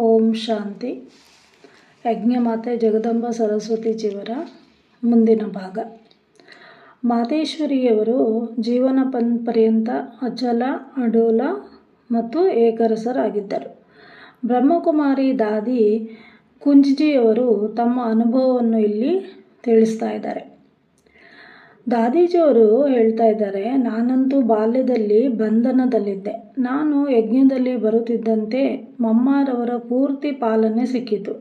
ಓಂ ಶಾಂತಿ. ಯಜ್ಞಮಾತೆ ಜಗದಂಬ ಸರಸ್ವತಿ ಜೀವರ ಮುಂದಿನ ಭಾಗ. ಮಾತೇಶ್ವರಿಯವರು ಜೀವನ ಪನ್, ಪರ್ಯಂತ ಅಚಲ, ಅಡೋಲ ಮತ್ತು ಏಕರಸರಾಗಿದ್ದರು. ಬ್ರಹ್ಮಕುಮಾರಿ ದಾದಿ ಕುಂಜ್ಜಿಯವರು ತಮ್ಮ ಅನುಭವವನ್ನು ಇಲ್ಲಿ ತಿಳಿಸ್ತಾ ಇದ್ದಾರೆ. ದಾದೀಜಿಯವರು ಹೇಳ್ತಾ ಇದ್ದಾರೆ, ನಾನಂತೂ ಬಾಲ್ಯದಲ್ಲಿ ಬಂಧನದಲ್ಲಿದ್ದೆ. ನಾನು ಯಜ್ಞದಲ್ಲಿ ಬರುತ್ತಿದ್ದಂತೆ ಮಮ್ಮಾರವರ ಪೂರ್ತಿ ಪಾಲನೆ ಸಿಕ್ಕಿತು.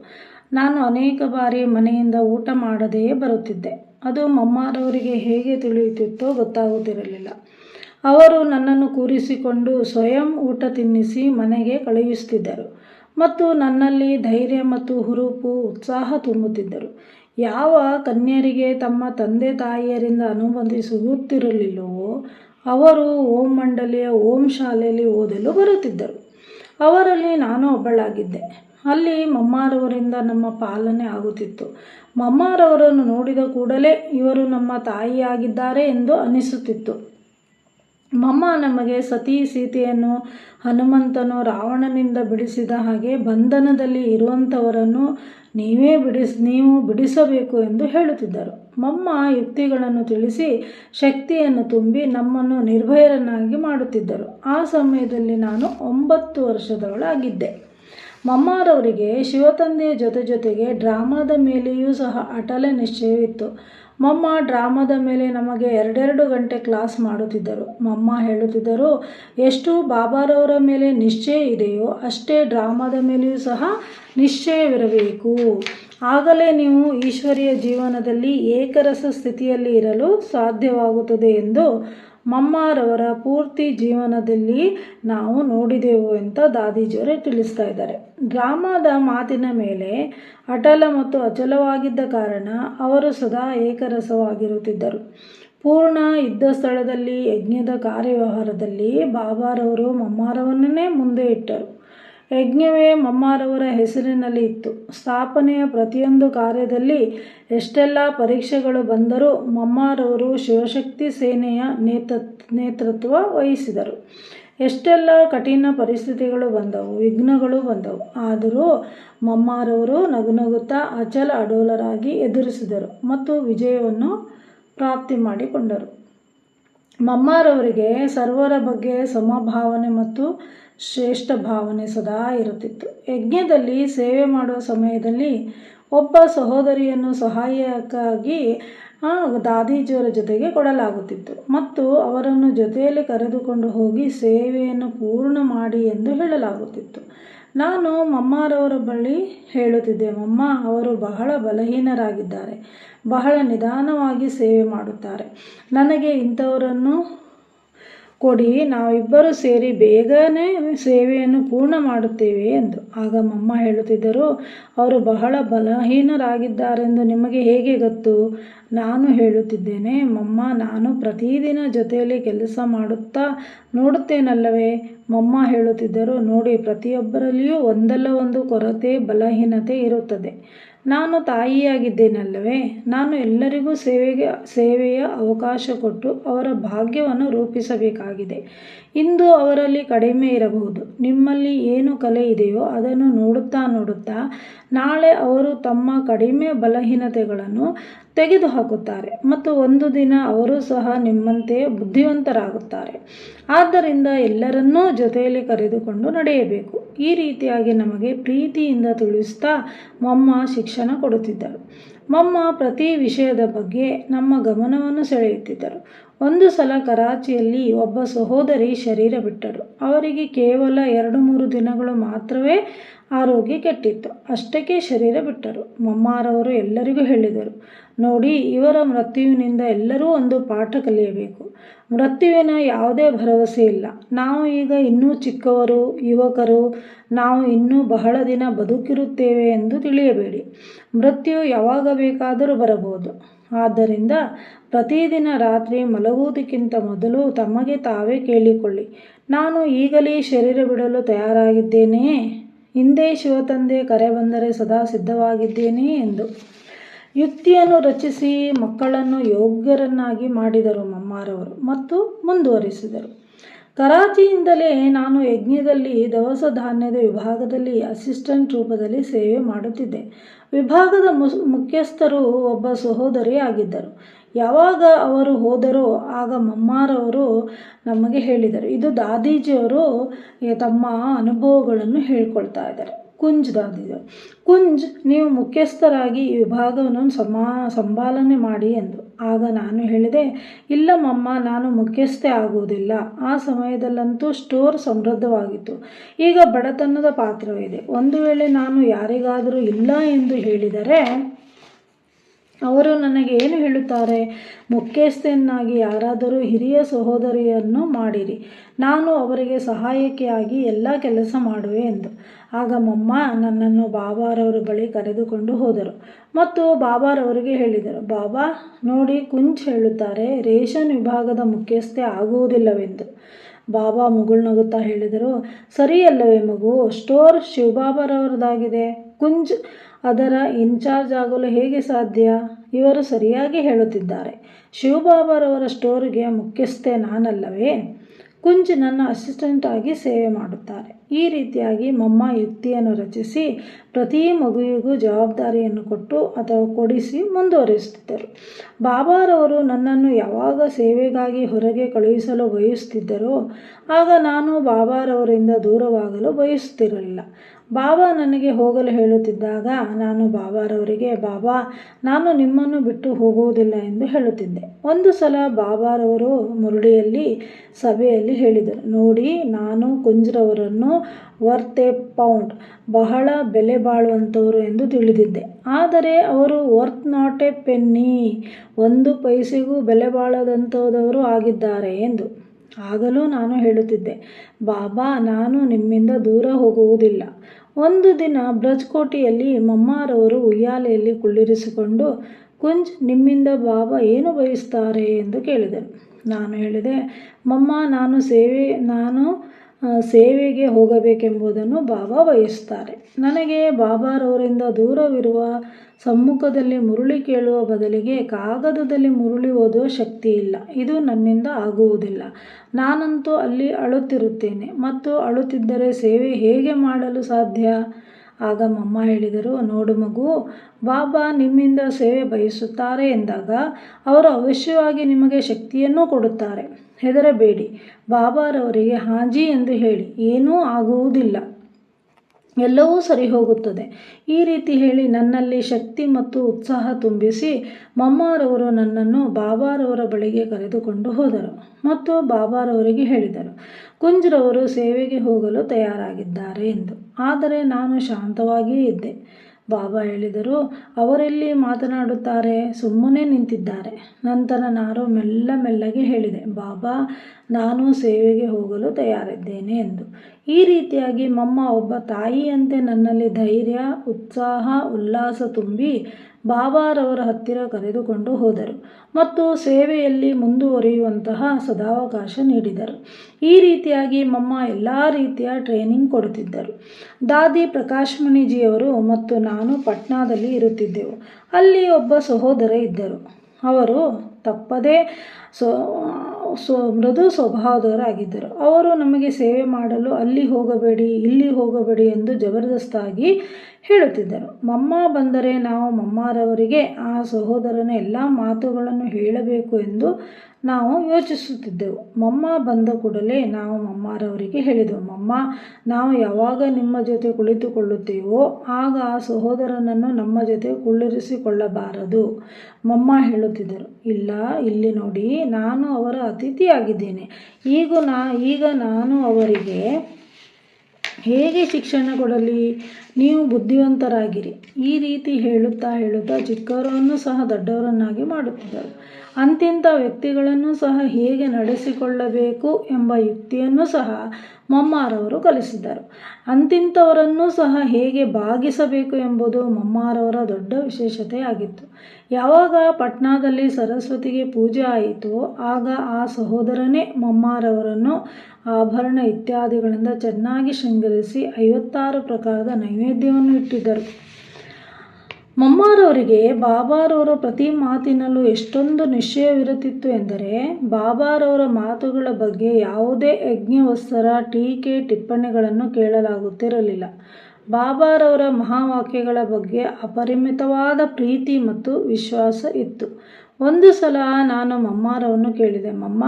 ನಾನು ಅನೇಕ ಬಾರಿ ಮನೆಯಿಂದ ಊಟ ಮಾಡದೇ ಬರುತ್ತಿದ್ದೆ. ಅದು ಮಮ್ಮಾರವರಿಗೆ ಹೇಗೆ ತಿಳಿಯುತ್ತಿತ್ತೋ ಗೊತ್ತಾಗುತ್ತಿರಲಿಲ್ಲ. ಅವರು ನನ್ನನ್ನು ಕೂರಿಸಿಕೊಂಡು ಸ್ವಯಂ ಊಟ ತಿನ್ನಿಸಿ ಮನೆಗೆ ಕಳುಹಿಸುತ್ತಿದ್ದರು ಮತ್ತು ನನ್ನಲ್ಲಿ ಧೈರ್ಯ ಮತ್ತು ಹುರುಪು, ಉತ್ಸಾಹ ತುಂಬುತ್ತಿದ್ದರು. ಯಾವ ಕನ್ಯರಿಗೆ ತಮ್ಮ ತಂದೆ ತಾಯಿಯರಿಂದ ಅನುಮತಿ ಸಿಗುತ್ತಿರಲಿಲ್ಲವೋ ಅವರು ಓಂ ಮಂಡಳಿಯ ಓಂ ಶಾಲೆಯಲ್ಲಿ ಓದಲು ಬರುತ್ತಿದ್ದರು. ಅವರಲ್ಲಿ ನಾನು ಒಬ್ಬಳಾಗಿದ್ದೆ. ಅಲ್ಲಿ ಮಮ್ಮಾರವರಿಂದ ನಮ್ಮ ಪಾಲನೆ ಆಗುತ್ತಿತ್ತು. ಮಮ್ಮಾರವರನ್ನು ನೋಡಿದ ಕೂಡಲೇ ಇವರು ನಮ್ಮ ತಾಯಿಯಾಗಿದ್ದಾರೆ ಎಂದು ಅನಿಸುತ್ತಿತ್ತು. ಮಮ್ಮ ನಮಗೆ ಸತಿ ಸೀತೆಯನ್ನು ಹನುಮಂತನು ರಾವಣನಿಂದ ಬಿಡಿಸಿದ ಹಾಗೆ ಬಂಧನದಲ್ಲಿ ಇರುವಂಥವರನ್ನು ನೀವೇ ಬಿಡಿಸ್, ನೀವು ಬಿಡಿಸಬೇಕು ಎಂದು ಹೇಳುತ್ತಿದ್ದರು. ಮಮ್ಮ ಯುಕ್ತಿಗಳನ್ನು ತಿಳಿಸಿ ಶಕ್ತಿಯನ್ನು ತುಂಬಿ ನಮ್ಮನ್ನು ನಿರ್ಭಯರನ್ನಾಗಿ ಮಾಡುತ್ತಿದ್ದರು. ಆ ಸಮಯದಲ್ಲಿ ನಾನು ಒಂಬತ್ತು ವರ್ಷದವಳಾಗಿದ್ದೆ. ಮಮ್ಮಾರವರಿಗೆ ಶಿವತಂದೆಯ ಜೊತೆ ಜೊತೆಗೆ ಡ್ರಾಮಾದ ಮೇಲೆಯೂ ಸಹ ಅಟಲ ನಿಶ್ಚಯವಿತ್ತು. ಮಮ್ಮ ಡ್ರಾಮಾದ ಮೇಲೆ ನಮಗೆ ಎರಡೆರಡು ಗಂಟೆ ಕ್ಲಾಸ್ ಮಾಡುತ್ತಿದ್ದರು. ಮಮ್ಮ ಹೇಳುತ್ತಿದ್ದರು, ಎಷ್ಟು ಬಾಬಾರವರ ಮೇಲೆ ನಿಶ್ಚಯ ಇದೆಯೋ ಅಷ್ಟೇ ಡ್ರಾಮಾದ ಮೇಲೆಯೂ ಸಹ ನಿಶ್ಚಯವಿರಬೇಕು. ಆಗಲೇ ನೀವು ಈಶ್ವರಿಯ ಜೀವನದಲ್ಲಿ ಏಕರಸ ಸ್ಥಿತಿಯಲ್ಲಿ ಇರಲು ಸಾಧ್ಯವಾಗುತ್ತದೆ ಎಂದು ಮಮ್ಮಾರವರ ಪೂರ್ತಿ ಜೀವನದಲ್ಲಿ ನಾವು ನೋಡಿದೆವು ಅಂತ ದಾದೀಜಿಯವರು ತಿಳಿಸ್ತಾ ಇದ್ದಾರೆ. ಗ್ರಾಮದ ಮಾತಿನ ಮೇಲೆ ಅಟಲ ಮತ್ತು ಅಚಲವಾಗಿದ್ದ ಕಾರಣ ಅವರು ಸದಾ ಏಕರಸವಾಗಿರುತ್ತಿದ್ದರು. ಪೂರ್ಣ ಇದ್ದ ಸ್ಥಳದಲ್ಲಿ ಯಜ್ಞದ ಕಾರ್ಯವ್ಯವಹಾರದಲ್ಲಿ ಬಾಬಾರವರು ಮಮ್ಮಾರವನ್ನೇ ಮುಂದೆ ಇಟ್ಟರು. ಯಜ್ಞವೇ ಮಮ್ಮಾರವರ ಹೆಸರಿನಲ್ಲಿ ಇತ್ತು. ಸ್ಥಾಪನೆಯ ಪ್ರತಿಯೊಂದು ಕಾರ್ಯದಲ್ಲಿ ಎಷ್ಟೆಲ್ಲ ಪರೀಕ್ಷೆಗಳು ಬಂದರೂ ಮಮ್ಮಾರವರು ಶಿವಶಕ್ತಿ ಸೇನೆಯ ನೇತೃ, ನೇತೃತ್ವ ವಹಿಸಿದರು. ಎಷ್ಟೆಲ್ಲ ಕಠಿಣ ಪರಿಸ್ಥಿತಿಗಳು ಬಂದವು, ವಿಘ್ನಗಳು ಬಂದವು. ಆದರೂ ಮಮ್ಮಾರವರು ನಗುನಗುತ್ತಾ ಅಚಲ ಅಡೋಲರಾಗಿ ಎದುರಿಸಿದರು ಮತ್ತು ವಿಜಯವನ್ನು ಪ್ರಾಪ್ತಿ ಮಾಡಿಕೊಂಡರು. ಮಮ್ಮಾರವರಿಗೆ ಸರ್ವರ ಬಗ್ಗೆ ಸಮಭಾವನೆ ಮತ್ತು ಶ್ರೇಷ್ಠ ಭಾವನೆ ಸದಾ ಇರುತ್ತಿತ್ತು. ಯಜ್ಞದಲ್ಲಿ ಸೇವೆ ಮಾಡುವ ಸಮಯದಲ್ಲಿ ಒಬ್ಬ ಸಹೋದರಿಯನ್ನು ಸಹಾಯಕ್ಕಾಗಿ ದಾದೀಜಿಯವರ ಜೊತೆಗೆ ಕೊಡಲಾಗುತ್ತಿತ್ತು. ಮತ್ತು ಅವರನ್ನು ಜೊತೆಯಲ್ಲಿ ಕರೆದುಕೊಂಡು ಹೋಗಿ ಸೇವೆಯನ್ನು ಪೂರ್ಣ ಮಾಡಿ ಎಂದು ಹೇಳಲಾಗುತ್ತಿತ್ತು. ನಾನು ಮಮ್ಮಾರವರ ಬಳಿ ಹೇಳುತ್ತಿದ್ದೆ, ಮಮ್ಮ, ಅವರು ಬಹಳ ಬಲಹೀನರಾಗಿದ್ದಾರೆ, ಬಹಳ ನಿಧಾನವಾಗಿ ಸೇವೆ ಮಾಡುತ್ತಾರೆ. ನನಗೆ ಇಂಥವರನ್ನು ಕೊಡಿ, ನಾವಿಬ್ಬರು ಸೇರಿ ಬೇಗನೆ ಸೇವೆಯನ್ನು ಪೂರ್ಣ ಮಾಡುತ್ತೇವೆ ಎಂದು. ಆಗ ಮಮ್ಮ ಹೇಳುತ್ತಿದ್ದರು, ಅವರು ಬಹಳ ಬಲಹೀನರಾಗಿದ್ದಾರೆಂದು ನಿಮಗೆ ಹೇಗೆ ಗೊತ್ತು? ನಾನು ಹೇಳುತ್ತಿದ್ದೇನೆ, ಮಮ್ಮ, ನಾನು ಪ್ರತಿದಿನ ಜೊತೆಯಲ್ಲಿ ಕೆಲಸ ಮಾಡುತ್ತಾ ನೋಡುತ್ತೇನಲ್ಲವೇ? ಮಮ್ಮ ಹೇಳುತ್ತಿದ್ದರು, ನೋಡಿ, ಪ್ರತಿಯೊಬ್ಬರಲ್ಲಿಯೂ ಒಂದಲ್ಲ ಒಂದು ಕೊರತೆ, ಬಲಹೀನತೆ ಇರುತ್ತದೆ. ನಾನು ತಾಯಿಯಾಗಿದ್ದೇನಲ್ಲವೇ? ನಾನು ಎಲ್ಲರಿಗೂ ಸೇವೆಗೆ, ಸೇವೆಯ ಅವಕಾಶ ಕೊಟ್ಟು ಅವರ ಭಾಗ್ಯವನ್ನು ರೂಪಿಸಬೇಕಾಗಿದೆ. ಇಂದು ಅವರಲ್ಲಿ ಕಡಿಮೆ ಇರಬಹುದು. ನಿಮ್ಮಲ್ಲಿ ಏನು ಕಲೆ ಇದೆಯೋ ಅದನ್ನು ನೋಡುತ್ತಾ ನೋಡುತ್ತಾ ನಾಳೆ ಅವರು ತಮ್ಮ ಕಡಿಮೆ ಬಲಹೀನತೆಗಳನ್ನು ತೆಗೆದುಹಾಕುತ್ತಾರೆ. ಮತ್ತು ಒಂದು ದಿನ ಅವರು ಸಹ ನಿಮ್ಮಂತೆ ಬುದ್ಧಿವಂತರಾಗುತ್ತಾರೆ. ಆದ್ದರಿಂದ ಎಲ್ಲರನ್ನೂ ಜೊತೆಯಲ್ಲಿ ಕರೆದುಕೊಂಡು ನಡೆಯಬೇಕು. ಈ ರೀತಿಯಾಗಿ ನಮಗೆ ಪ್ರೀತಿಯಿಂದ ತಿಳಿಸ್ತಾ ಮೊಮ್ಮ ಶಿಕ್ಷಣ ಕೊಡುತ್ತಿದ್ದರು ಮಮ್ಮ ಪ್ರತಿ ವಿಷಯದ ಬಗ್ಗೆ ನಮ್ಮ ಗಮನವನ್ನು ಸೆಳೆಯುತ್ತಿದ್ದರು. ಒಂದು ಸಲ ಕರಾಚಿಯಲ್ಲಿ ಒಬ್ಬ ಸಹೋದರಿ ಶರೀರ ಬಿಟ್ಟರು. ಅವರಿಗೆ ಕೇವಲ ಎರಡು ಮೂರು ದಿನಗಳು ಮಾತ್ರವೇ ಆರೋಗ್ಯ ಕೆಟ್ಟಿತ್ತು. ಅಷ್ಟಕ್ಕೆ ಶರೀರ ಬಿಟ್ಟರು. ಮಮ್ಮಾರವರು ಎಲ್ಲರಿಗೂ ಹೇಳಿದರು, ನೋಡಿ, ಇವರ ಮೃತ್ಯುವಿನಿಂದ ಎಲ್ಲರೂ ಒಂದು ಪಾಠ ಕಲಿಯಬೇಕು. ಮೃತ್ಯುವಿನ ಯಾವುದೇ ಭರವಸೆ ಇಲ್ಲ. ನಾವು ಈಗ ಇನ್ನೂ ಚಿಕ್ಕವರು, ಯುವಕರು, ನಾವು ಇನ್ನೂ ಬಹಳ ದಿನ ಬದುಕಿರುತ್ತೇವೆ ಎಂದು ತಿಳಿಯಬೇಡಿ. ಮೃತ್ಯು ಯಾವಾಗ ಬೇಕಾದರೂ ಬರಬಹುದು. ಆದ್ದರಿಂದ ಪ್ರತಿದಿನ ರಾತ್ರಿ ಮಲಗುವುದಕ್ಕಿಂತ ಮೊದಲು ತಮಗೆ ತಾವೇ ಕೇಳಿಕೊಳ್ಳಿ. ನಾನು ಈಗಲೇ ಶರೀರ ಬಿಡಲು ತಯಾರಾಗಿದ್ದೇನೆಯೇ? ಹಿಂದೆ ಶಿವತಂದೆ ಕರೆ ಬಂದರೆ ಸದಾ ಸಿದ್ಧವಾಗಿದ್ದೇನೆ ಎಂದು. ಯುಕ್ತಿಯನ್ನು ರಚಿಸಿ ಮಕ್ಕಳನ್ನು ಯೋಗ್ಯರನ್ನಾಗಿ ಮಾಡಿದರು ಮಮ್ಮಾರವರು ಮತ್ತು ಮುಂದುವರಿಸಿದರು. ಕರಾಚಿಯಿಂದಲೇ ನಾನು ಯಜ್ಞದಲ್ಲಿ ದವಸ ಧಾನ್ಯದ ವಿಭಾಗದಲ್ಲಿ ಅಸಿಸ್ಟೆಂಟ್ ರೂಪದಲ್ಲಿ ಸೇವೆ ಮಾಡುತ್ತಿದ್ದೆ. ವಿಭಾಗದ ಮುಖ್ಯಸ್ಥರು ಒಬ್ಬ ಸಹೋದರಿ ಆಗಿದ್ದರು. ಯಾವಾಗ ಅವರು ಹೋದರೋ ಆಗ ಮಮ್ಮಾರವರು ನಮಗೆ ಹೇಳಿದರು. ಇದು ದಾದೀಜಿಯವರು ತಮ್ಮ ಅನುಭವಗಳನ್ನು ಹೇಳ್ಕೊಳ್ತಾ ಇದ್ದಾರೆ. ಕುಂಜ್ ದಾದಿಜರು ಕುಂಜ್, ನೀವು ಮುಖ್ಯಸ್ಥರಾಗಿ ಈ ವಿಭಾಗವನ್ನು ಸಮಾ, ಸಂಭಾಲನೆ ಮಾಡಿ ಎಂದು. ಆಗ ನಾನು ಹೇಳಿದೆ, ಇಲ್ಲ ಮಮ್ಮ, ನಾನು ಮುಖ್ಯಸ್ಥೆ ಆಗುವುದಿಲ್ಲ. ಆ ಸಮಯದಲ್ಲಂತೂ ಸ್ಟೋರ್ ಸಮೃದ್ಧವಾಗಿತ್ತು. ಈಗ ಬಡತನದ ಪಾತ್ರವಿದೆ. ಒಂದು ವೇಳೆ ನಾನು ಯಾರಿಗಾದರೂ ಇಲ್ಲ ಎಂದು ಹೇಳಿದರೆ ಅವರು ನನಗೆ ಏನು ಹೇಳುತ್ತಾರೆ? ಮುಖ್ಯಸ್ಥೆಯನ್ನಾಗಿ ಯಾರಾದರೂ ಹಿರಿಯ ಸಹೋದರಿಯನ್ನು ಮಾಡಿರಿ. ನಾನು ಅವರಿಗೆ ಸಹಾಯಕಿಯಾಗಿ ಎಲ್ಲ ಕೆಲಸ ಮಾಡುವೆ ಎಂದು. ಆಗ ಮಮ್ಮ ನನ್ನನ್ನು ಬಾಬಾರವರ ಬಳಿ ಕರೆದುಕೊಂಡು ಹೋದರು. ಮತ್ತು ಬಾಬಾರವರಿಗೆ ಹೇಳಿದರು, ಬಾಬಾ, ನೋಡಿ ಕುಂಚ್ ಹೇಳುತ್ತಾರೆ, ರೇಷನ್ ವಿಭಾಗದ ಮುಖ್ಯಸ್ಥೆ ಆಗುವುದಿಲ್ಲವೆಂದು. ಬಾಬಾ ಮುಗುಳ್ನಗುತ್ತಾ ಹೇಳಿದರು, ಸರಿಯಲ್ಲವೇ ಮಗು, ಸ್ಟೋರ್ ಶಿವಬಾಬಾರವರದಾಗಿದೆ ಕುಂಜ್ ಅದರ ಇನ್ಚಾರ್ಜ್ ಆಗಲು ಹೇಗೆ ಸಾಧ್ಯ? ಇವರು ಸರಿಯಾಗಿ ಹೇಳುತ್ತಿದ್ದಾರೆ. ಶಿವಬಾಬಾರವರ ಸ್ಟೋರಿಗೆ ಮುಖ್ಯಸ್ಥೆ ನಾನಲ್ಲವೇ? ಕುಂಜ್ ನನ್ನ ಅಸಿಸ್ಟೆಂಟ್ ಆಗಿ ಸೇವೆ ಮಾಡುತ್ತಾರೆ. ಈ ರೀತಿಯಾಗಿ ಮಮ್ಮ ಯುಕ್ತಿಯನ್ನು ರಚಿಸಿ, ಪ್ರತಿ ಮಗುವಿಗೂ ಜವಾಬ್ದಾರಿಯನ್ನು ಕೊಟ್ಟು ಅಥವಾ ಕೊಡಿಸಿ ಮುಂದುವರಿಸುತ್ತಿದ್ದರು. ಬಾಬಾರವರು ನನ್ನನ್ನು ಯಾವಾಗ ಸೇವೆಗಾಗಿ ಹೊರಗೆ ಕಳುಹಿಸಲು ಬಯಸುತ್ತಿದ್ದರೋ, ಆಗ ನಾನು ಬಾಬಾರವರಿಂದ ದೂರವಾಗಲು ಬಯಸುತ್ತಿರಲಿಲ್ಲ. ಬಾಬಾ ನನಗೆ ಹೋಗಲು ಹೇಳುತ್ತಿದ್ದಾಗ ನಾನು ಬಾಬಾರವರಿಗೆ, ಬಾಬಾ, ನಾನು ನಿಮ್ಮನ್ನು ಬಿಟ್ಟು ಹೋಗುವುದಿಲ್ಲ ಎಂದು ಹೇಳುತ್ತಿದ್ದೆ. ಒಂದು ಸಲ ಬಾಬಾರವರು ಮುರುಳಿಯಲ್ಲಿ ಸಭೆಯಲ್ಲಿ ಹೇಳಿದರು. ನೋಡಿ, ನಾನು ಕುಂಜ್ರವರನ್ನು ವರ್ತ್ ಎ ಪೌಂಡ್, ಬಹಳ ಬೆಲೆ ಬಾಳುವಂಥವರು ಎಂದು ತಿಳಿದಿದ್ದೆ. ಆದರೆ ಅವರು ವರ್ತ್ ನಾಟ್ ಎ ಪೆನ್ನಿ, ಒಂದು ಪೈಸೆಗೂ ಬೆಲೆ ಬಾಳದಂಥದವರು ಆಗಿದ್ದಾರೆ ಎಂದು ಆಗಲೂ ನಾನು ಹೇಳುತ್ತಿದ್ದೆ, ಬಾಬಾ, ನಾನು ನಿಮ್ಮಿಂದ ದೂರ ಹೋಗುವುದಿಲ್ಲ. ಒಂದು ದಿನ ಬ್ರಜ್ಕೋಟೆಯಲ್ಲಿ ಮಮ್ಮಾರವರು ಉಯ್ಯಾಲೆಯಲ್ಲಿ ಕುಳ್ಳಿರಿಸಿಕೊಂಡು, ಕುಂಜ್, ನಿಮ್ಮಿಂದ ಬಾಬಾ ಏನು ಬಯಸ್ತಾರೆ? ಎಂದು ಕೇಳಿದರು. ನಾನು ಹೇಳಿದೆ, ಮಮ್ಮ, ನಾನು ಸೇವೆ, ನಾನು ಸೇವೆಗೆ ಹೋಗಬೇಕೆಂಬುದನ್ನು ಬಾಬಾ ಬಯಸುತ್ತಾರೆ. ನನಗೆ ಬಾಬಾರವರಿಂದ ದೂರವಿರುವ ಸಮ್ಮುಖದಲ್ಲಿ ಮುರುಳಿ ಕೇಳುವ ಬದಲಿಗೆ ಕಾಗದದಲ್ಲಿ ಮುರುಳಿ ಓದುವ ಶಕ್ತಿ ಇಲ್ಲ. ಇದು ನನ್ನಿಂದ ಆಗುವುದಿಲ್ಲ. ನಾನಂತೂ ಅಲ್ಲಿ ಅಳುತ್ತಿರುತ್ತೇನೆ. ಮತ್ತು ಅಳುತ್ತಿದ್ದರೆ ಸೇವೆ ಹೇಗೆ ಮಾಡಲು ಸಾಧ್ಯ? ಆಗ ಮಮ್ಮ ಹೇಳಿದರು, ನೋಡು ಮಗು, ಬಾಬಾ ನಿಮ್ಮಿಂದ ಸೇವೆ ಬಯಸುತ್ತಾರೆ ಎಂದಾಗ ಅವರು ಅವಶ್ಯವಾಗಿ ನಿಮಗೆ ಶಕ್ತಿಯನ್ನು ಕೊಡುತ್ತಾರೆ. ಹೆದರಬೇಡಿ, ಬಾಬಾರವರಿಗೆ ಹಾಜಿ ಎಂದು ಹೇಳಿ, ಏನೂ ಆಗುವುದಿಲ್ಲ. ಎಲ್ಲವೂ ಸರಿ ಹೋಗುತ್ತದೆ. ಈ ರೀತಿ ಹೇಳಿ ನನ್ನಲ್ಲಿ ಶಕ್ತಿ ಮತ್ತು ಉತ್ಸಾಹ ತುಂಬಿಸಿ ಮಮ್ಮಾರವರು ನನ್ನನ್ನು ಬಾಬಾರವರ ಬಳಿಗೆ ಕರೆದುಕೊಂಡು ಹೋದರು ಮತ್ತು ಬಾಬಾರವರಿಗೆ ಹೇಳಿದರು, ಕುಂಜ್ರವರು ಸೇವೆಗೆ ಹೋಗಲು ತಯಾರಾಗಿದ್ದಾರೆ ಎಂದು. ಆದರೆ ನಾನು ಶಾಂತವಾಗಿಯೇ ಇದ್ದೆ. ಬಾಬಾ ಹೇಳಿದರು, ಅವರೆಲ್ಲಿ ಮಾತನಾಡುತ್ತಾರೆ? ಸುಮ್ಮನೆ ನಿಂತಿದ್ದಾರೆ. ನಂತರ ನಾನು ಮೆಲ್ಲ ಮೆಲ್ಲಗೆ ಹೇಳಿದೆ, ಬಾಬಾ ನಾನು ಸೇವೆಗೆ ಹೋಗಲು ತಯಾರಿದ್ದೇನೆ ಎಂದು. ಈ ರೀತಿಯಾಗಿ ಮಮ್ಮ ಒಬ್ಬ ತಾಯಿಯಂತೆ ನನ್ನಲ್ಲಿ ಧೈರ್ಯ, ಉತ್ಸಾಹ, ಉಲ್ಲಾಸ ತುಂಬಿ ಬಾಬಾರವರ ಹತ್ತಿರ ಕರೆದುಕೊಂಡು ಹೋದರು ಮತ್ತು ಸೇವೆಯಲ್ಲಿ ಮುಂದುವರಿಯುವಂತಹ ಸದಾವಕಾಶ ನೀಡಿದರು. ಈ ರೀತಿಯಾಗಿ ಮಮ್ಮ ಎಲ್ಲ ರೀತಿಯ ಟ್ರೈನಿಂಗ್ ಕೊಡುತ್ತಿದ್ದರು. ದಾದಿ ಪ್ರಕಾಶ್ಮಣಿಜಿಯವರು ಮತ್ತು ನಾನು ಪಟ್ನಾದಲ್ಲಿ ಇರುತ್ತಿದ್ದೆವು. ಅಲ್ಲಿ ಒಬ್ಬ ಸಹೋದರ ಇದ್ದರು. ಅವರು ತಪ್ಪದೇ ಸೊ ಸೊ ಮೃದು ಸ್ವಭಾವದವರಾಗಿದ್ದರು. ಅವರು ನಮಗೆ ಸೇವೆ ಮಾಡಲು ಅಲ್ಲಿ ಹೋಗಬೇಡಿ ಇಲ್ಲಿ ಹೋಗಬೇಡಿ ಎಂದು ಜಬರ್ದಸ್ತಾಗಿ ಹೇಳುತ್ತಿದ್ದರು. ಮಮ್ಮ ಬಂದರೆ ನಾವು ಮಮ್ಮರವರಿಗೆ ಆ ಸಹೋದರನ ಎಲ್ಲ ಮಾತುಗಳನ್ನು ಹೇಳಬೇಕು ಎಂದು ನಾವು ಯೋಚಿಸುತ್ತಿದ್ದೆವು. ಮಮ್ಮ ಬಂದ ಕೂಡಲೇ ನಾವು ಮಮ್ಮರವರಿಗೆ ಹೇಳಿದೆವು. ಮಮ್ಮ, ನಾವು ಯಾವಾಗ ನಿಮ್ಮ ಜೊತೆ ಕುಳಿತುಕೊಳ್ಳುತ್ತೇವೋ ಆಗ ಆ ಸಹೋದರನನ್ನು ನಮ್ಮ ಜೊತೆ ಕುಳ್ಳಿರಿಸಿಕೊಳ್ಳಬಾರದು, ಮಮ್ಮ ಹೇಳುತ್ತಿದ್ದರು. ಇಲ್ಲ, ಇಲ್ಲಿ ನೋಡಿ, ನಾನು ಅವರ ಅತಿಥಿಯಾಗಿದ್ದೇನೆ. ಈಗ ನಾ, ಈಗ ನಾನು ಅವರಿಗೆ ಹೇಗೆ ಶಿಕ್ಷಣ ಕೊಡಲಿ? ನೀವು ಬುದ್ಧಿವಂತರಾಗಿರಿ. ಈ ರೀತಿ ಹೇಳುತ್ತಾ ಹೇಳುತ್ತಾ ಚಿಕ್ಕವರನ್ನು ಸಹ ದೊಡ್ಡವರನ್ನಾಗಿ ಮಾಡುತ್ತಿದ್ದರು. ಅಂತಿಂಥ ವ್ಯಕ್ತಿಗಳನ್ನು ಸಹ ಹೇಗೆ ನಡೆಸಿಕೊಳ್ಳಬೇಕು ಎಂಬ ಯುಕ್ತಿಯನ್ನು ಸಹ ಮಮ್ಮಾರವರು ಕಲಿಸಿದ್ದರು. ಅಂತಿಂಥವರನ್ನು ಸಹ ಹೇಗೆ ಭಾಗಿಸಬೇಕು ಎಂಬುದು ಮಮ್ಮಾರವರ ದೊಡ್ಡ ವಿಶೇಷತೆಯಾಗಿತ್ತು. ಯಾವಾಗ ಪಟ್ನಾದಲ್ಲಿ ಸರಸ್ವತಿಗೆ ಪೂಜೆ ಆಯಿತು ಆಗ ಆ ಸಹೋದರನೇ ಮಮ್ಮಾರವರನ್ನು ಆಭರಣ ಇತ್ಯಾದಿಗಳಿಂದ ಚೆನ್ನಾಗಿ ಶೃಂಗರಿಸಿ ಐವತ್ತಾರು ಪ್ರಕಾರದ ನೈವೇದ್ಯವನ್ನು ಇಟ್ಟಿದ್ದರು. ಮಮ್ಮಾರವರಿಗೆ ಬಾಬಾರವರ ಪ್ರತಿ ಮಾತಿನಲ್ಲೂ ಎಷ್ಟೊಂದು ನಿಶ್ಚಯವಿರುತ್ತಿತ್ತು ಎಂದರೆ, ಬಾಬಾರವರ ಮಾತುಗಳ ಬಗ್ಗೆ ಯಾವುದೇ ಯಜ್ಞವತ್ಸರ ಟೀಕೆ ಟಿಪ್ಪಣಿಗಳನ್ನು ಕೇಳಲಾಗುತ್ತಿರಲಿಲ್ಲ. ಬಾಬಾರವರ ಮಹಾವಾಕ್ಯಗಳ ಬಗ್ಗೆ ಅಪರಿಮಿತವಾದ ಪ್ರೀತಿ ಮತ್ತು ವಿಶ್ವಾಸ ಇತ್ತು. ಒಂದು ಸಲ ನಾನು ಮಮ್ಮಾರವನ್ನು ಕೇಳಿದೆ, ಮಮ್ಮ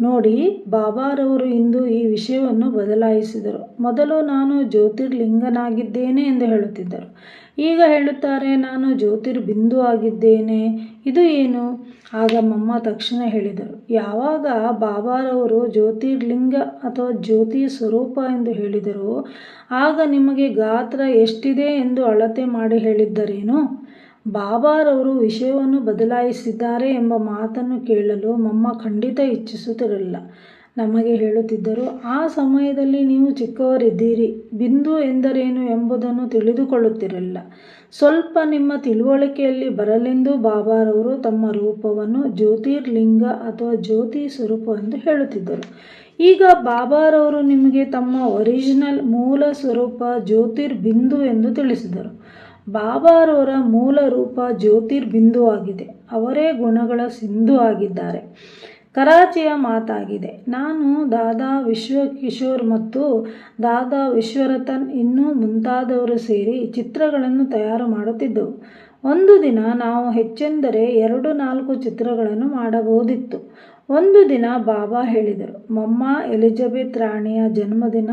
ನೋಡಿ ಬಾಬಾರವರು ಇಂದು ಈ ವಿಷಯವನ್ನು ಬದಲಾಯಿಸಿದರು. ಮೊದಲು ನಾನು ಜ್ಯೋತಿರ್ಲಿಂಗನಾಗಿದ್ದೇನೆ ಎಂದು ಹೇಳುತ್ತಿದ್ದರು. ಈಗ ಹೇಳುತ್ತಾರೆ, ನಾನು ಜ್ಯೋತಿರ್ಬಿಂದು ಆಗಿದ್ದೇನೆ. ಇದು ಏನು? ಆಗ ಮಮ್ಮ ತಕ್ಷಣ ಹೇಳಿದರು. ಯಾವಾಗ ಬಾಬಾರವರು ಜ್ಯೋತಿರ್ಲಿಂಗ ಅಥವಾ ಜ್ಯೋತಿ ಸ್ವರೂಪ ಎಂದು ಹೇಳಿದರು, ಆಗ ನಿಮಗೆ ಗಾತ್ರ ಎಷ್ಟಿದೆ ಎಂದು ಅಳತೆ ಮಾಡಿ ಹೇಳಿದ್ದರೇನು? ಬಾಬಾರವರು ವಿಷಯವನ್ನು ಬದಲಾಯಿಸಿದ್ದಾರೆ ಎಂಬ ಮಾತನ್ನು ಕೇಳಲು ಮಮ್ಮ ಖಂಡಿತ ಇಚ್ಛಿಸುತ್ತಿರಲಿಲ್ಲ. ನಮಗೆ ಹೇಳುತ್ತಿದ್ದರು, ಆ ಸಮಯದಲ್ಲಿ ನೀವು ಚಿಕ್ಕವರಿದ್ದೀರಿ, ಬಿಂದು ಎಂದರೇನು ಎಂಬುದನ್ನು ತಿಳಿದುಕೊಳ್ಳುತ್ತಿರಲಿಲ್ಲ. ಸ್ವಲ್ಪ ನಿಮ್ಮ ತಿಳುವಳಿಕೆಯಲ್ಲಿ ಬರಲೆಂದು ಬಾಬಾರವರು ತಮ್ಮ ರೂಪವನ್ನು ಜ್ಯೋತಿರ್ಲಿಂಗ ಅಥವಾ ಜ್ಯೋತಿ ಸ್ವರೂಪ ಎಂದು ಹೇಳುತ್ತಿದ್ದರು. ಈಗ ಬಾಬಾರವರು ನಿಮಗೆ ತಮ್ಮ ಒರಿಜಿನಲ್ ಮೂಲ ಸ್ವರೂಪ ಜ್ಯೋತಿರ್ಬಿಂದು ಎಂದು ತಿಳಿಸಿದರು. ಬಾಬಾರವರ ಮೂಲ ರೂಪ ಜ್ಯೋತಿರ್ಬಿಂದು ಆಗಿದೆ. ಅವರೇ ಗುಣಗಳ ಸಿಂಧು ಆಗಿದ್ದಾರೆ. ಕರಾಚಿಯ ಮಾತಾಗಿದೆ. ನಾನು ದಾದಾ ವಿಶ್ವಕಿಶೋರ್ ಮತ್ತು ದಾದಾ ವಿಶ್ವರತನ್ ಇನ್ನೂ ಮುಂತಾದವರು ಸೇರಿ ಚಿತ್ರಗಳನ್ನು ತಯಾರು ಮಾಡುತ್ತಿದ್ದೆವು. ಒಂದು ದಿನ ನಾವು ಹೆಚ್ಚೆಂದರೆ ಎರಡು ನಾಲ್ಕು ಚಿತ್ರಗಳನ್ನು ಮಾಡಬಹುದಿತ್ತು. ಒಂದು ದಿನ ಬಾಬಾ ಹೇಳಿದರು, ಮಮ್ಮ, ಎಲಿಜಬೆತ್ ರಾಣಿಯ ಜನ್ಮದಿನ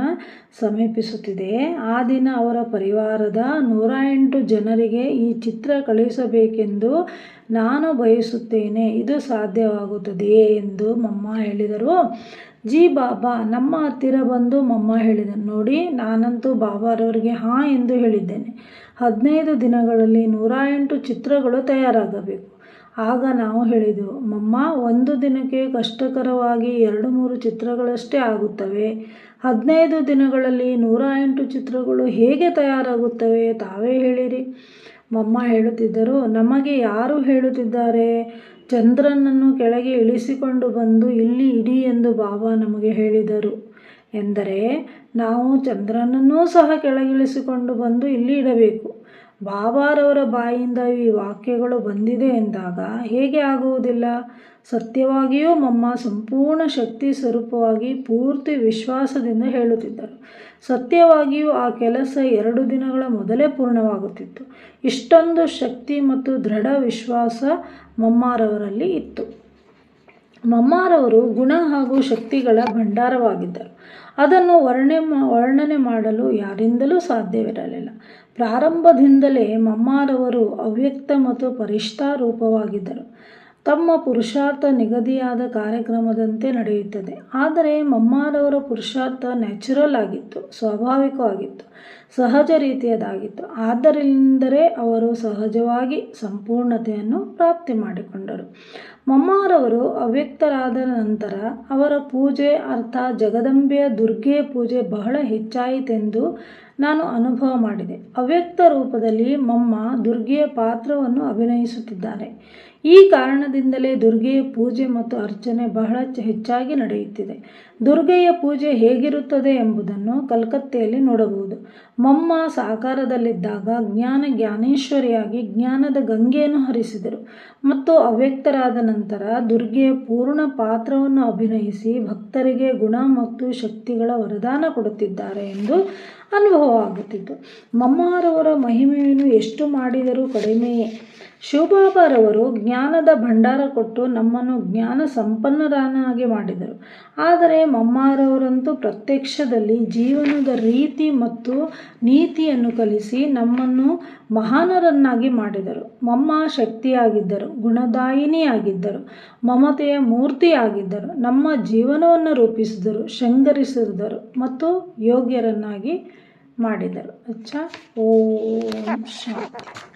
ಸಮೀಪಿಸುತ್ತಿದೆ. ಆ ದಿನ ಅವರ ಪರಿವಾರದ ನೂರ ಎಂಟು ಜನರಿಗೆ ಈ ಚಿತ್ರ ಕಳುಹಿಸಬೇಕೆಂದು ನಾನು ಬಯಸುತ್ತೇನೆ. ಇದು ಸಾಧ್ಯವಾಗುತ್ತದೆಯೇ? ಎಂದು ಮಮ್ಮ ಹೇಳಿದರು. ಜಿ ಬಾಬಾ, ನಮ್ಮ ಹತ್ತಿರ ಬಂದು ಮಮ್ಮ ಹೇಳಿದರು ನೋಡಿ, ನಾನಂತೂ ಬಾಬಾರವರಿಗೆ ಹಾಂ ಎಂದು ಹೇಳಿದ್ದೇನೆ. ಹದಿನೈದು ದಿನಗಳಲ್ಲಿ ನೂರ ಎಂಟು ಚಿತ್ರಗಳು ತಯಾರಾಗಬೇಕು. ಆಗ ನಾವು ಹೇಳಿದೆವು, ಮಮ್ಮ, ಒಂದು ದಿನಕ್ಕೆ ಕಷ್ಟಕರವಾಗಿ ಎರಡು ಮೂರು ಚಿತ್ರಗಳಷ್ಟೇ ಆಗುತ್ತವೆ. ಹದಿನೈದು ದಿನಗಳಲ್ಲಿ ನೂರ ಎಂಟು ಚಿತ್ರಗಳು ಹೇಗೆ ತಯಾರಾಗುತ್ತವೆ ತಾವೇ ಹೇಳಿರಿ. ಮಮ್ಮ ಹೇಳುತ್ತಿದ್ದರು, ನಮಗೆ ಯಾರು ಹೇಳುತ್ತಿದ್ದಾರೆ? ಚಂದ್ರನನ್ನು ಕೆಳಗೆ ಇಳಿಸಿಕೊಂಡು ಬಂದು ಇಲ್ಲಿ ಇಡಿ ಎಂದು ಬಾಬಾ ನಮಗೆ ಹೇಳಿದರು. ಎಂದರೆ ನಾವು ಚಂದ್ರನನ್ನೂ ಸಹ ಕೆಳಗಿಳಿಸಿಕೊಂಡು ಬಂದು ಇಲ್ಲಿ ಇಡಬೇಕು. ಬಾಬಾರವರ ಬಾಯಿಂದ ಈ ವಾಕ್ಯಗಳು ಬಂದಿದೆ ಎಂದಾಗ ಹೇಗೆ ಆಗುವುದಿಲ್ಲ? ಸತ್ಯವಾಗಿಯೂ ಮಮ್ಮ ಸಂಪೂರ್ಣ ಶಕ್ತಿ ಸ್ವರೂಪವಾಗಿ ಪೂರ್ತಿ ವಿಶ್ವಾಸದಿಂದ ಹೇಳುತ್ತಿದ್ದರು. ಸತ್ಯವಾಗಿಯೂ ಆ ಕೆಲಸ ಎರಡು ದಿನಗಳ ಮೊದಲೇ ಪೂರ್ಣವಾಗುತ್ತಿತ್ತು. ಇಷ್ಟೊಂದು ಶಕ್ತಿ ಮತ್ತು ದೃಢ ವಿಶ್ವಾಸ ಮಮ್ಮಾರವರಲ್ಲಿ ಇತ್ತು. ಮಮ್ಮಾರವರು ಗುಣ ಹಾಗೂ ಶಕ್ತಿಗಳ ಭಂಡಾರವಾಗಿದ್ದರು. ಅದನ್ನು ವರ್ಣೆ ವರ್ಣನೆ ಮಾಡಲು ಯಾರಿಂದಲೂ ಸಾಧ್ಯವಿರಲಿಲ್ಲ. ಪ್ರಾರಂಭದಿಂದಲೇ ಮಮ್ಮಾರವರು ಅವ್ಯಕ್ತ ಮತ್ತು ಪರಿಷ್ಠಾ ರೂಪವಾಗಿದ್ದರು ತಮ್ಮ ಪುರುಷಾರ್ಥ ನಿಗದಿಯಾದ ಕಾರ್ಯಕ್ರಮದಂತೆ ನಡೆಯುತ್ತದೆ. ಆದರೆ ಮಮ್ಮಾರವರ ಪುರುಷಾರ್ಥ ನ್ಯಾಚುರಲ್ ಆಗಿತ್ತು ಸ್ವಾಭಾವಿಕವಾಗಿತ್ತು ಸಹಜ ರೀತಿಯದಾಗಿತ್ತು ಆದ್ದರಿಂದಲೇ ಅವರು ಸಹಜವಾಗಿ ಸಂಪೂರ್ಣತೆಯನ್ನು ಪ್ರಾಪ್ತಿ ಮಾಡಿಕೊಂಡರು. ಮಮ್ಮಾರವರು ಅವ್ಯಕ್ತರಾದ ನಂತರ ಅವರ ಪೂಜೆ ಅರ್ಥ ಜಗದಂಬೆಯ ದುರ್ಗೆ ಪೂಜೆ ಬಹಳ ಹೆಚ್ಚಾಯಿತೆಂದು ನಾನು ಅನುಭವ ಮಾಡಿದೆ. ಅವ್ಯಕ್ತ ರೂಪದಲ್ಲಿ ಮಮ್ಮ ದುರ್ಗೆಯ ಪಾತ್ರವನ್ನು ಅಭಿನಯಿಸುತ್ತಿದ್ದಾರೆ. ಈ ಕಾರಣದಿಂದಲೇ ದುರ್ಗೆಯ ಪೂಜೆ ಮತ್ತು ಅರ್ಚನೆ ಬಹಳ ಹೆಚ್ಚಾಗಿ ನಡೆಯುತ್ತಿದೆ. ದುರ್ಗೆಯ ಪೂಜೆ ಹೇಗಿರುತ್ತದೆ ಎಂಬುದನ್ನು ಕಲ್ಕತ್ತೆಯಲ್ಲಿ ನೋಡಬಹುದು. ಮಮ್ಮ ಸಾಕಾರದಲ್ಲಿದ್ದಾಗ ಜ್ಞಾನ ಜ್ಞಾನೇಶ್ವರಿಯಾಗಿ ಜ್ಞಾನದ ಗಂಗೆಯನ್ನು ಹರಿಸಿದರು. ಮತ್ತು ಅವ್ಯಕ್ತರಾದ ನಂತರ ದುರ್ಗೆಯ ಪೂರ್ಣ ಪಾತ್ರವನ್ನು ಅಭಿನಯಿಸಿ ಭಕ್ತರಿಗೆ ಗುಣ ಮತ್ತು ಶಕ್ತಿಗಳ ವರದಾನ ಕೊಡುತ್ತಿದ್ದಾರೆ ಎಂದು ಅನುಭವವಾಗುತ್ತಿತ್ತು. ಮಮ್ಮಾರವರ ಮಹಿಮೆಯನ್ನು ಎಷ್ಟು ಮಾಡಿದರೂ ಕಡಿಮೆಯೇ. ಶಿವಬಾಬಾರವರು ಜ್ಞಾನದ ಭಂಡಾರ ಕೊಟ್ಟು ನಮ್ಮನ್ನು ಜ್ಞಾನ ಸಂಪನ್ನರನ್ನಾಗಿ ಮಾಡಿದರು. ಆದರೆ ಮಮ್ಮಾರವರಂತೂ ಪ್ರತ್ಯಕ್ಷದಲ್ಲಿ ಜೀವನದ ರೀತಿ ಮತ್ತು ನೀತಿಯನ್ನು ಕಲಿಸಿ ನಮ್ಮನ್ನು ಮಹಾನರನ್ನಾಗಿ ಮಾಡಿದರು. ಮಮ್ಮ ಶಕ್ತಿಯಾಗಿದ್ದರು, ಗುಣದಾಯಿನಿಯಾಗಿದ್ದರು, ಮಮತೆಯ ಮೂರ್ತಿಯಾಗಿದ್ದರು, ನಮ್ಮ ಜೀವನವನ್ನು ರೂಪಿಸಿದರು, ಶೃಂಗರಿಸಿದರು ಮತ್ತು ಯೋಗ್ಯರನ್ನಾಗಿ ಮಾಡಿದರು. ಅಚ್ಚ, ಓಂ ಶಾಂತಿ.